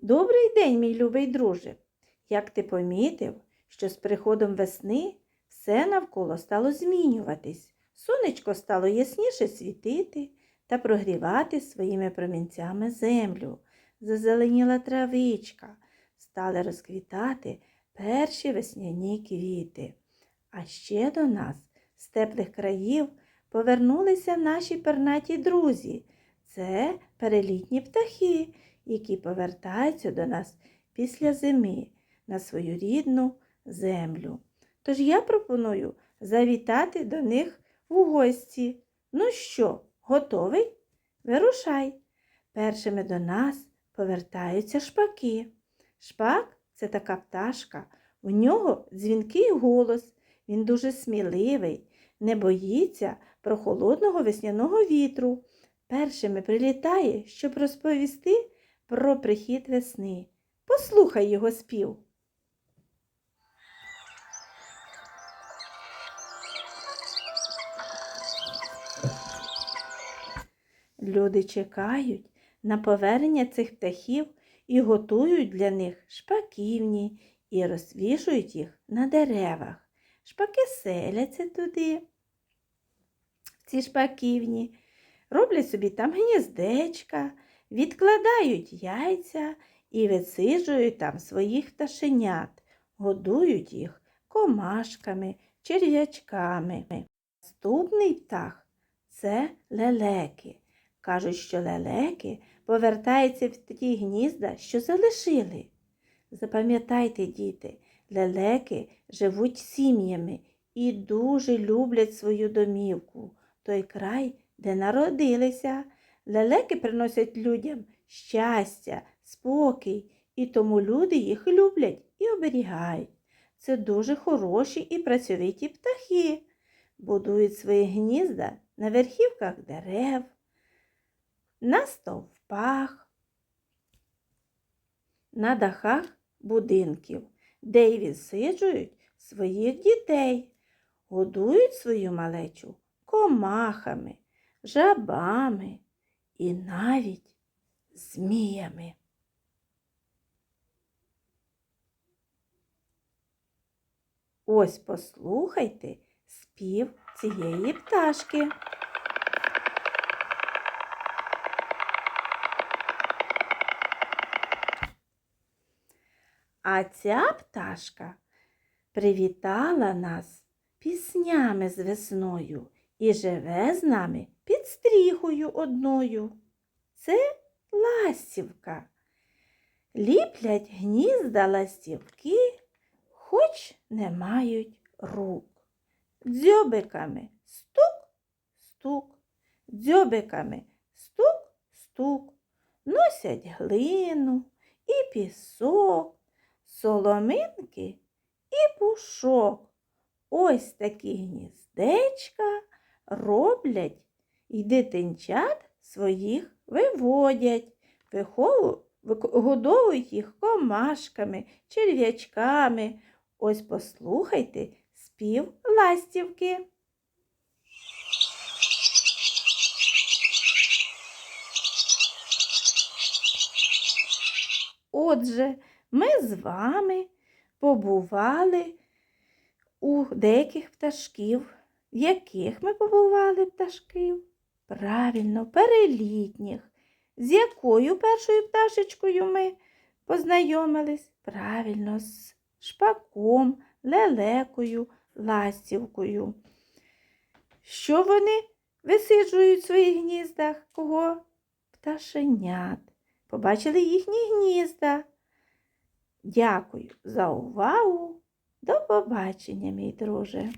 Добрий день, мій любий друже. Як ти помітив, що з приходом весни все навколо стало змінюватись. Сонечко стало ясніше світити та прогрівати своїми промінцями землю. Зазеленіла травичка, стали розквітати перші весняні квіти. А ще до нас з теплих країв повернулися наші пернаті друзі. Це перелітні птахи, які повертаються до нас після зими на свою рідну землю. Тож я пропоную завітати до них в гості. Ну що, готовий? Вирушай. Першими до нас повертаються шпаки. Шпак це така пташка. У нього дзвінкий голос. Він дуже сміливий, не боїться прохолодного весняного вітру. Першими прилітає, щоб розповісти про прихід весни. Послухай його спів. Люди чекають на повернення цих птахів і готують для них шпаківні і розвішують їх на деревах. Шпаки селяться туди, в ці шпаківні, роблять собі там гніздечка, відкладають яйця і висиджують там своїх пташенят, годують їх комашками, черв'ячками. Наступний птах це лелеки. Кажуть, що лелеки повертаються в ті гнізда, що залишили. Запам'ятайте, діти, лелеки живуть сім'ями і дуже люблять свою домівку, той край, де народилися. Лелеки приносять людям щастя, спокій, і тому люди їх люблять і оберігають. Це дуже хороші і працьовиті птахи. Будують свої гнізда на верхівках дерев, на стовпах, на дахах будинків, де й відсиджують своїх дітей, годують свою малечу комахами, жабами і навіть зміями. Ось послухайте спів цієї пташки. А ця пташка привітала нас піснями з весною і живе з нами під стріхою одною. Це ластівка. Ліплять гнізда ластівки, хоч не мають рук. Дзьобиками стук, стук, дзьобиками стук, стук, носять глину і пісок, соломинки і пушок. Ось такі гніздечка роблять і дитинчат своїх виводять, годовують їх комашками, черв'ячками. Ось послухайте спів ластівки. Отже, ми з вами побували у деяких пташків. Яких ми побували пташків? Правильно, перелітніх. З якою першою пташечкою ми познайомились? Правильно, з шпаком, лелекою, ластівкою. Що вони висиджують в своїх гніздах? Кого? Пташенят. Побачили їхні гнізда. Дякую за увагу. До побачення, мій друже.